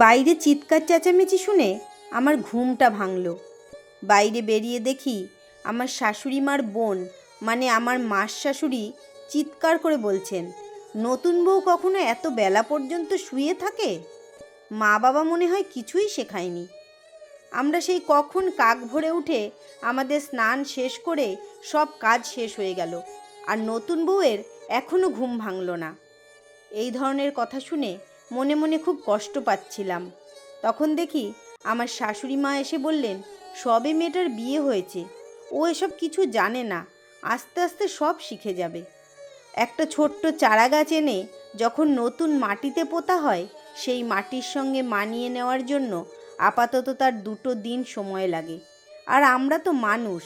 বাইরে চিৎকার চেঁচামেচি শুনে আমার ঘুমটা ভাঙল। বাইরে বেরিয়ে দেখি আমার শাশুড়ি মার বোন মানে আমার মাস শাশুড়ি, চিৎকার করে বলছেন, নতুন বউ কখনো এত বেলা পর্যন্ত শুয়ে থাকে? মা বাবা মনে হয় কিছুই শেখায়নি। আমরা সেই কখন কাক ভরে উঠে আমাদের স্নান শেষ করে সব কাজ শেষ হয়ে গেল, আর নতুন বউয়ের এখনও ঘুম ভাঙল না। এই ধরনের কথা শুনে মনে মনে খুব কষ্ট পাচ্ছিলাম। তখন দেখি আমার শাশুড়ি মা এসে বললেন, সবে মেয়েটার বিয়ে হয়েছে। ও এসব কিছু জানে না। আস্তে আস্তে সব শিখে যাবে। একটা ছোট্ট চারা গাছ এনে যখন নতুন মাটিতে পোতা হয়, সেই মাটির সঙ্গে মানিয়ে নেওয়ার জন্য আপাতত তার দুটো দিন সময় লাগে। আর আমরা তো মানুষ,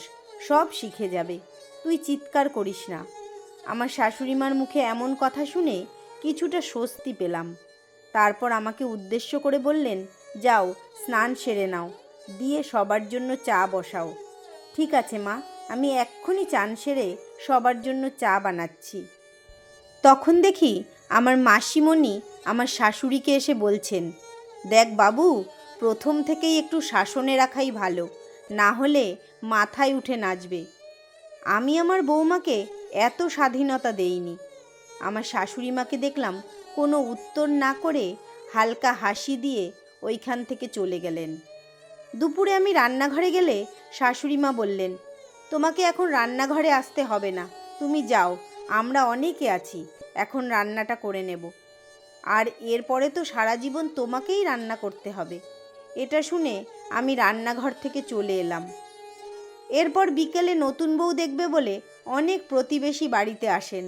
সব শিখে যাবে। তুই চিৎকার করিস না। আমার শাশুড়িমার মুখে এমন কথা শুনে কিছুটা স্বস্তি পেলাম। তারপর আমাকে উদ্দেশ্য করে বললেন, যাও, স্নান সেরে নাও, দিয়ে সবার জন্য চা বসাও। ঠিক আছে, মা, আমি এক্ষুনি চান সেরে সবার জন্য চা বানাচ্ছি। তখন দেখি আমার মাসিমণি আমার শাশুড়িকে এসে বলছেন, দেখ বাবু, প্রথম থেকেই একটু শাসনে রাখাই ভালো, না হলে মাথায় উঠে নাচবে। আমি আমার বৌমাকে এত স্বাধীনতা দেইনি। আমার শাশুড়ি মাকে দেখলাম কোনো উত্তর না করে হালকা হাসি দিয়ে ওইখান থেকে চলে গেলেন। দুপুরে আমি রান্নাঘরে গেলে শাশুড়ি মা বললেন, তোমাকে এখন রান্নাঘরে আসতে হবে না, তুমি যাও, আমরা অনেকে আছি, এখন রান্নাটা করে নেব। আর এরপরে তো সারা জীবন তোমাকেই রান্না করতে হবে। এটা শুনে আমি রান্নাঘর থেকে চলে এলাম। এরপর বিকেলে নতুন বউ দেখবে বলে অনেক প্রতিবেশী বাড়িতে আসেন।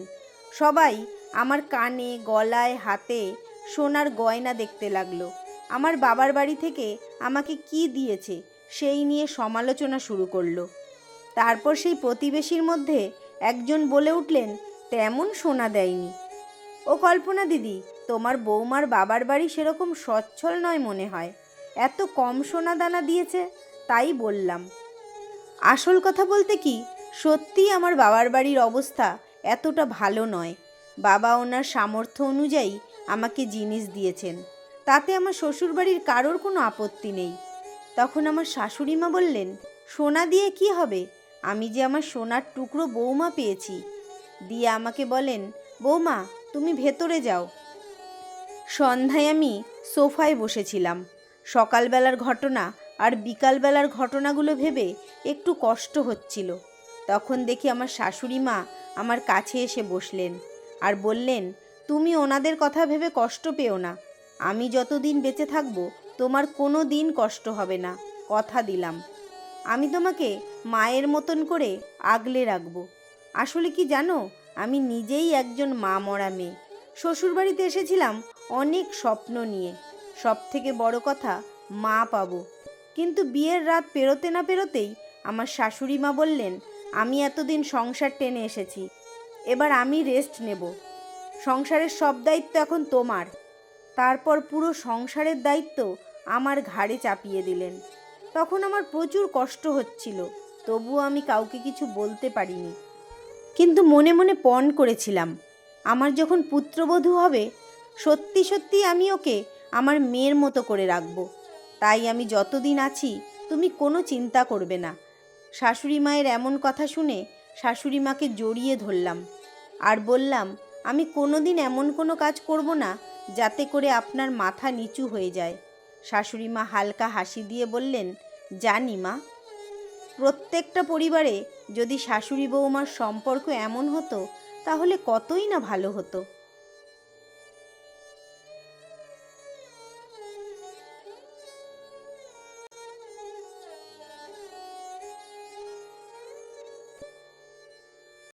সবাই আমার কানে, গলায়, হাতে সোনার গয়না দেখতে লাগল। আমার বাবার বাড়ি থেকে আমাকে কি দিয়েছে সেই নিয়ে সমালোচনা শুরু করল। তারপর সেই প্রতিবেশীর মধ্যে একজন বলে উঠলেন, তেমন সোনা দেয়নি। ও কল্পনা দিদি, তোমার বৌমার বাবার বাড়ি সেরকম সচ্ছল নয় মনে হয়। এত কম সোনা দানা দিয়েছে, তাই বললাম। আসল কথা বলতে কি, সত্যিই আমার বাবার বাড়ির অবস্থা এতটা ভালো নয়। বাবা ওনার সামর্থ্য অনুযায়ী আমাকে জিনিস দিয়েছেন। তাতে আমার শ্বশুরবাড়ির কারোর কোনো আপত্তি নেই। তখন আমার শাশুড়ি মা বললেন, সোনা দিয়ে কি হবে? আমি যে আমার সোনার টুকরো বৌমা পেয়েছি। দিয়ে আমাকে বলেন, বৌমা, তুমি ভেতরে যাও। সন্ধ্যায় আমি সোফায় বসেছিলাম। সকালবেলার ঘটনা আর বিকালবেলার ঘটনাগুলো ভেবে একটু কষ্ট হচ্ছিল। তখন দেখি আমার শাশুড়ি মা আমার কাছে এসে বসলেন আর বললেন, তুমি ওনাদের কথা ভেবে কষ্ট পেও না। আমি যতদিন বেঁচে থাকব, তোমার কোনো দিন কষ্ট হবে না কথা দিলাম। আমি তোমাকে মায়ের মতন করে আগলে রাখব। আসলে কি জানো, আমি নিজেই একজন মা মরা মেয়ে। শ্বশুরবাড়িতে এসেছিলাম অনেক স্বপ্ন নিয়ে। সব থেকে বড় কথা, মা পাবো। কিন্তু বিয়ের রাত পেরোতে না পেরোতেই আমার শাশুড়ি মা বললেন আমি এতদিন সংসার টেনে এসেছি। এবার আমি রেস্ট নেব। সংসারের সব দায়িত্ব এখন তোমার। তারপর পুরো সংসারের দায়িত্ব আমার ঘাড়ে চাপিয়ে দিলেন। তখন আমার প্রচুর কষ্ট হচ্ছিল, তবুও আমি কাউকে কিছু বলতে পারিনি। কিন্তু মনে মনে পণ করেছিলাম, আমার যখন পুত্রবধূ হবে, সত্যি সত্যি আমি ওকে আমার মেয়ের মতো করে রাখব। তাই আমি যতদিন আছি, তুমি কোনো চিন্তা করবে না। শাশুড়ি মায়ের এমন কথা শুনে শাশুড়ি মাকে জড়িয়ে ধরলাম আর বললাম, আমি কোনোদিন এমন কোনো কাজ করব না যাতে করে আপনার মাথা নিচু হয়ে যায়। শাশুড়ি মা হালকা হাসি দিয়ে বললেন, জানি মা। প্রত্যেকটা পরিবারে যদি শাশুড়ি বৌমার সম্পর্ক এমন হতো, তাহলে কতই না ভালো হতো?